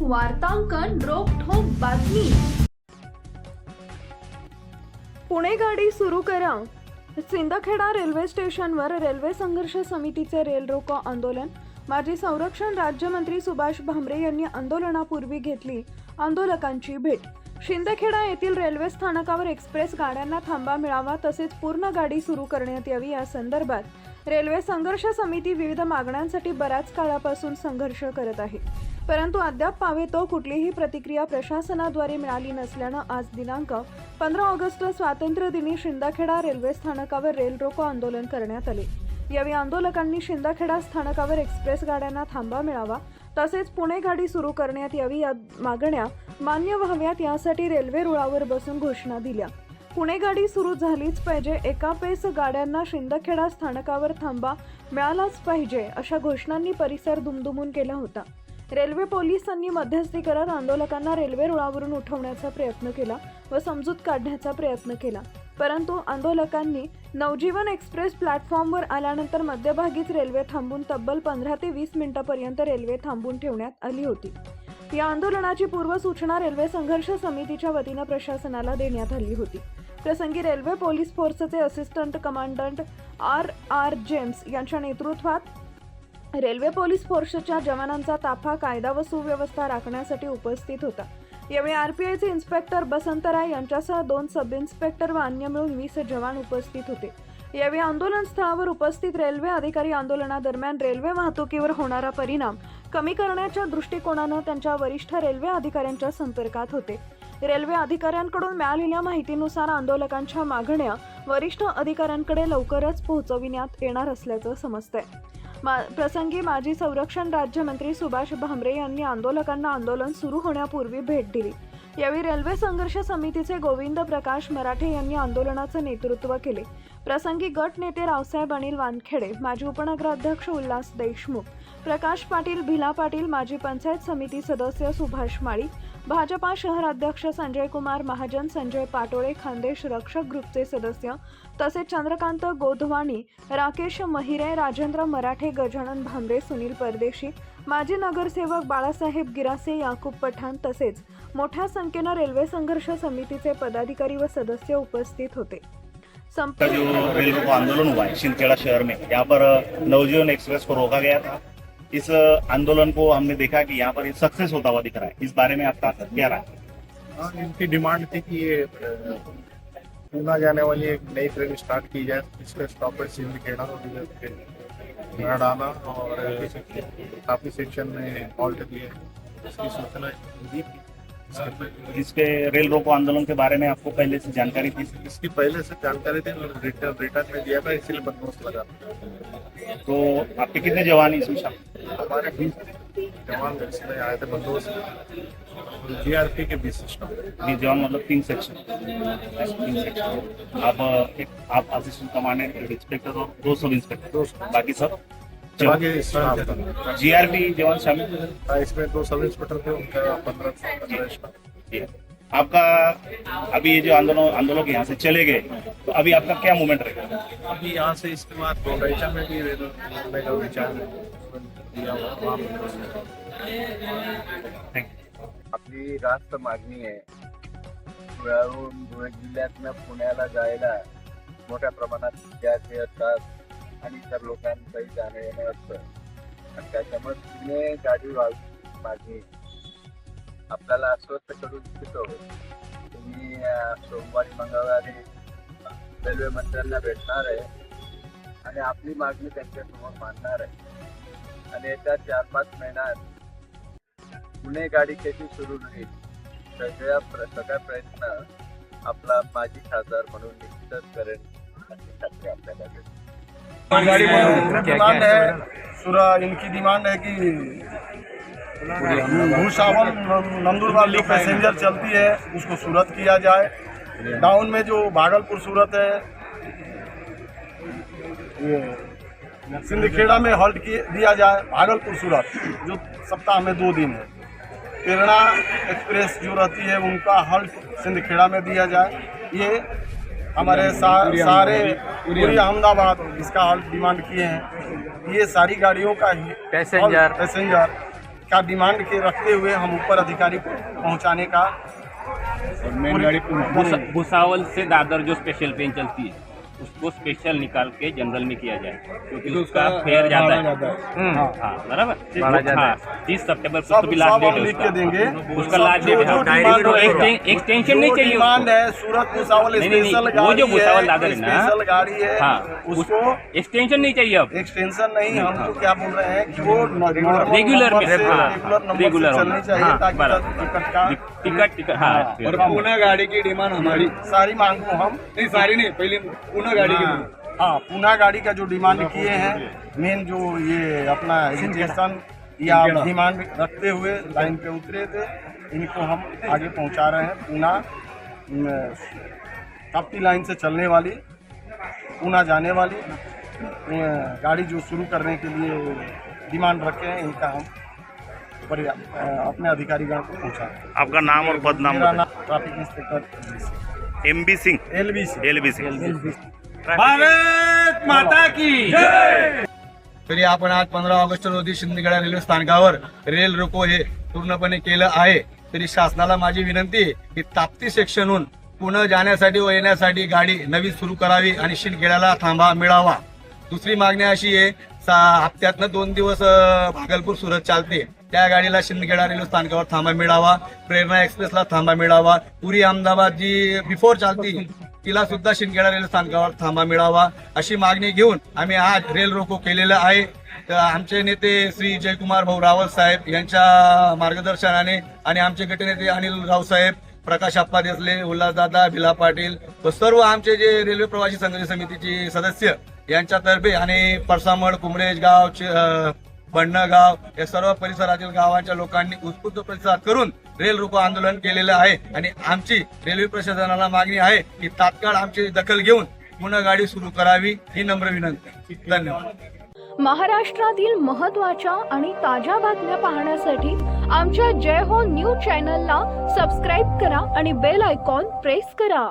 वार्तांकन रोखोक बातमी. पुणे गाडी सुरू करा. सिंदखेडा रेल्वे स्टेशनवर रेल्वे संघर्ष समितीचे रेल रोको आंदोलन. माजी संरक्षण राज्यमंत्री सुभाष भामरे यांनी आंदोलनापूर्वी घेतली आंदोलकांची भेट. शिंदखेडा येथील रेल्वे स्थानकावर एक्सप्रेस गाड्यांना थांबा मिळावा तसेच पूर्ण गाडी सुरू करण्यात यावी या संदर्भात रेल्वे संघर्ष समिती विविध मागण्यांसाठी बऱ्याच काळापासून संघर्ष करत आहे. परंतु अद्याप पावेतो कुठलीही प्रतिक्रिया प्रशासनाद्वारे मिळाली नसल्यानं आज दिनांक पंधरा ऑगस्ट स्वातंत्र्य दिनी शिंदखेडा रेल्वे स्थानकावर रेल रोको आंदोलन करण्यात आले. यावेळी आंदोलकांनी शिंदखेडा स्थानकावर एक्सप्रेस गाड्यांना थांबा मिळावा तसेच पुणे गाडी सुरू करण्यात यावी या मागण्या मान्य व्हाव्यात यासाठी रेल्वे रुळावर बसून घोषणा दिल्या. पुणे गाडी सुरू झालीच पाहिजे एका पेस गाड्यांना शिंदखेडा स्थानकावर थांबा मिळालाच पाहिजे अशा घोषणांनी परिसर दुमदुमून केला होता. रेल्वे पोलिसांनी मध्यस्थी करत आंदोलकांना रेल्वे रुळावरून उठवण्याचा प्रयत्न केला व समजूत काढण्याचा प्रयत्न केला. परंतु आंदोलकांनी नवजीवन एक्सप्रेस प्लॅटफॉर्मवर आल्यानंतर मध्यभागीच रेल्वे थांबून तब्बल पंधरा ते वीस मिनिटापर्यंत रेल्वे थांबून ठेवण्यात आली होती. या आंदोलनाची पूर्वसूचना रेल्वे संघर्ष समितीच्या वतीनं प्रशासनाला देण्यात आली होती. प्रसंगी रेल्वे पोलीस फोर्सचे assistant commandant R R James यांच्या नेतृत्वात रेल्वे पोलीस फोर्सच्या जवानांचा ताफा कायदा व सुव्यवस्था राखण्यासाठी उपस्थित होता. यावेळी आरपीआयचे इन्स्पेक्टर बसंत राय यांच्यासह दोन सब इन्स्पेक्टर व अन्य मिळून वीस जवान उपस्थित होते. यावेळी आंदोलन स्थळावर उपस्थित रेल्वे अधिकारी आंदोलनादरम्यान रेल्वे वाहतुकीवर होणारा परिणाम कमी करण्याच्या दृष्टिकोनानं त्यांच्या वरिष्ठ रेल्वे अधिकाऱ्यांच्या संपर्कात होते. रेल्वे अधिकाऱ्यांकडून मिळालेल्या माहितीनुसार आंदोलकांच्या मागण्या वरिष्ठ अधिकाऱ्यांकडे लवकरच पोहोचविण्यात येणार असल्याचं समजतंय. मा प्रसंगी माजी संरक्षण राज्यमंत्री सुभाष भामरे यांनी आंदोलकांना आंदोलन सुरू होण्यापूर्वी भेट दिली. यावेळी रेल्वे संघर्ष समितीचे गोविंद प्रकाश मराठे यांनी आंदोलनाचं नेतृत्व केले. प्रसंगी गट नेते रावसाहेब अनिल वानखेडे माजी उपनगराध्यक्ष उल्हास देशमुख प्रकाश पाटील भिला पाटील माजी पंचायत समिती सदस्य सुभाष माळी भाजपा शहराध्यक्ष संजय कुमार महाजन संजय पाटोळे खानदेश रक्षक ग्रुपचे सदस्य तसेच चंद्रकांत गोधवाणी राकेश महिरे राजेंद्र मराठे गजानन भांबरे सुनील परदेशी माजी नगरसेवक बाळासाहेब गिरासे याकूब पठाण तसेच मोठ्या संख्येनं रेल्वे संघर्ष समितीचे पदाधिकारी व सदस्य उपस्थित होते. संप जो रेल रोको आंदोलन हुआ है शिंदखेड़ा शहर में यहाँ पर नवजीवन एक्सप्रेस को रोका गया था. इस आंदोलन को हमने देखा कि यहाँ पर ये सक्सेस होता हुआ दिख रहा है। इस बारे में आपका क्या राय? है? इनकी डिमांड थी कि ये पूना जाने वाली एक नई ट्रेन स्टार्ट की जाए इसका स्टॉपेज सिंधिखेड़ा डाला और, काफ़ी सेक्शन में हॉल्ट दिए इसकी सूचना दी थी इसके रेल रोको आंदोलन के बारे में आपको पहले से जानकारी थी? इसकी पहले से जानकारी थी रिटर्न रिटर्न में दिया था इसीलिए बंदोबस्त लगा। तो आपके कितने जवान इसमें शामिल हमारे बीस जवान इसमें आए थे बंदोबस्त जीआरपी के बीस ये जवान मतलब तीन सेक्शन तीन सेक्शन आप एक आप असिस्टेंट कमांडेंट इंस्पेक्टर और दो सब इंस्पेक्टर बाकी सब? बाकी स्टाफ था। जीआरपी जवान शामिल हाँ, इसमें दो सब इंस्पेक्टर थे उनका पंद्रह पंद्रह स्टाफ जी। आपका अभी ये जो आंदोलन आंदोलक यहाँ से चले गए तो अभी आपका क्या मूवमेंट रहेगा अभी यहाँ से इसके बाद गोंडैचा में भी रेल का विचार दिया हुआ वहाँ पे थैंक यू आपली रास्त मागणी आहे धुळे जिल्ह्यातनं पुण्याला जायला मोठ्या प्रमाणात विद्यार्थी असतात. आणि इतर लोकांचंही जाणं येणं असतं. आणि त्याच्यामुळे पुणे गाडी व्हावी माझी आपल्याला अस्वस्थ करून इच्छितो तुम्ही सोमवारी मंगळवारी रेल्वे मंत्र्यांना भेटणार आहे. आणि आपली मागणी त्यांच्यासमोर मांडणार आहे. आणि येत्या चार पाच महिन्यात पुणे गाडी कशी सुरू होईल. सगळ्या प्र- सगळा प्रयत्न आपला माजी खासदार म्हणून निश्चितच करेन अशी खात्री आपल्याला डिमांड है? सूरा इनकी डिमांड है कि भूसावल नंदुरबार जो पैसेंजर चलती है उसको सूरत किया जाए। डाउन में जो भागलपुर सूरत है ये सिंदखेड़ा में हॉल्ट दिया जाए भागलपुर सूरत जो सप्ताह में दो दिन है। प्रेरणा एक्सप्रेस जो रहती है उनका हॉल्ट सिंधखेड़ा में दिया जाए। ये हमारे सा, सारे पूरी अहमदाबाद इसका हाल डिमांड किए हैं। ये सारी गाड़ियों का ही पैसेंजर। पैसेंजर का डिमांड के रखते हुए हम ऊपर अधिकारी को पहुँचाने का मेन गाड़ी भुसावल से दादर जो स्पेशल ट्रेन चलती है। उसको स्पेशल निकाल के जनरल में किया जाए क्योंकि उसका फेयर ज़्यादा है। हाँ। बराबर? हाँ तीस सितंबर को तो भी लास्ट डेट है लिख के देंगे। उसका लास्ट डेट है। डिमांड तो एक्सटेंशन नहीं चाहिए डिमांड है सूरत भुसावल वो जो भुसावल है, दादर है ना। गाड़ी है हाँ उसको एक्सटेंशन नहीं चाहिए अब। एक्सटेंशन नहीं हम तो क्या बोल रहे हैं कि वो रेगुलर रेगुलर हाँ, रेगुलर होना। चाहिए हाँ, ताकि। टिकट टिकट टिकट हाँ और पुणे गाड़ी की डिमांड हमारी। सारी मांग को हम नहीं सारी नहीं पहले पुणे गाड़ी की हाँ। पूना गाड़ी का जो डिमांड किए हैं मेन जो ये अपना एजुकेशन या डिमांड रखते हुए लाइन पे उतरे थे इनको हम आगे पहुँचा रहे हैं। पूना न, लाइन से चलने वाली पूना जाने वाली गाड़ी जो शुरू करने के लिए डिमांड रखे हैं इनका हम अपने अधिकारीगण को पहुंचा रहे हैं आपका नाम और पद नाम मेरा नाम traffic inspector M B Singh. L B C L B Singh. Bharat माता की तरी आपण आज पंधरा ऑगस्ट रोजी शिंदखेडा रेल्वे स्थानकावर रेल रोको हे पूर्णपणे केलं आहे. तरी शासनाला माझी विनंती आहे की ताप्ती सेक्शनहून पुणे जाण्यासाठी व येण्यासाठी गाडी नवी सुरू करावी आणि शिंदखेड्याला थांबा मिळावा. दुसरी मागणी अशी आहे हप्त्यातनं दोन दिवस भागलपूर सुरत चालते. त्या गाडीला शिंदखेडा रेल्वे स्थानकावर थांबा मिळावा प्रेरणा एक्सप्रेसला थांबा मिळावा पुरी अहमदाबाद जी बिफोर चालती तिला सुद्धा शिंदखेडा रेल्वे स्थानकावर थांबा मिळावा अशी मागणी घेऊन आम्ही आज रेल रोको केलेलं आहे. तर आमचे नेते श्री जयकुमार भाऊ रावत साहेब यांच्या मार्गदर्शनाने आणि आमचे गटनेते अनिल रावसाहेब प्रकाश अप्पा देसले उल्हासदादा भिला पाटील व सर्व आमचे जे रेल्वे प्रवासी संघर्ष समितीचे सदस्य यांच्यातर्फे आणि परसामड कुमरेज गाव बंडगाव या सर्व परिसरातील गावांच्या लोकांनी उत्स्फूर्त प्रतिसाद करून रेल रोको आंदोलन केलेलं आहे. आणि आमची रेल्वे प्रशासनाला मागणी आहे की तात्काळ आमची दखल घेऊन पुन्हा गाडी सुरू करावी ही नम्र विनंती धन्यवाद. महाराष्ट्रातील महत्त्वाच्या आणि ताज्या बातम्या पाहण्यासाठी आमच्या जय हो न्यूज चॅनलला सबस्क्राईब करा आणि बेल आयकॉन प्रेस करा.